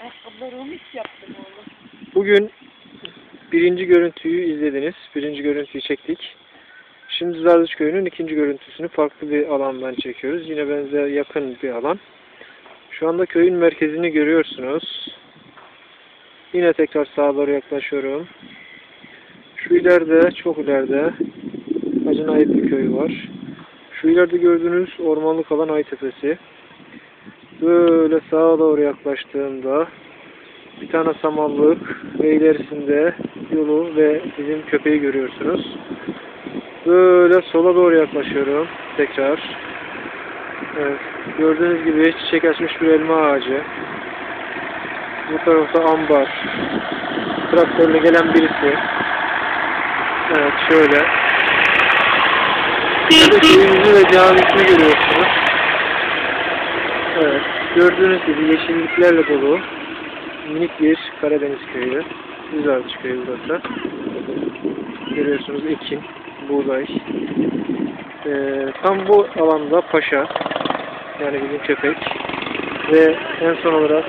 Ayakkabıları mix yaptım oğlum. Bugün birinci görüntüyü izlediniz. Birinci görüntüyü çektik. Şimdi Zardış Köyü'nün ikinci görüntüsünü farklı bir alandan çekiyoruz. Yine benzer yakın bir alan. Şu anda köyün merkezini görüyorsunuz. Yine tekrar sağa doğru yaklaşıyorum. Şu ileride, çok ileride Hacı ait bir var. Şu ileride gördüğünüz ormanlık alan Aytepesi. Böyle sağa doğru yaklaştığımda bir tane samanlık ve ilerisinde yolu ve bizim köpeği görüyorsunuz. Böyle sola doğru yaklaşıyorum tekrar. Evet, gördüğünüz gibi çiçek açmış bir elma ağacı. Bu tarafta ambar. Traktörle gelen birisi. Evet şöyle. Köyümüzü ve camisini görüyorsunuz. Evet. Gördüğünüz gibi yeşilliklerle dolu minik bir Karadeniz köyü. Güzelmiş köy burası. Görüyorsunuz ekin, buğday. Ee, tam bu alanda paşa, yani bizim köpek ve en son olarak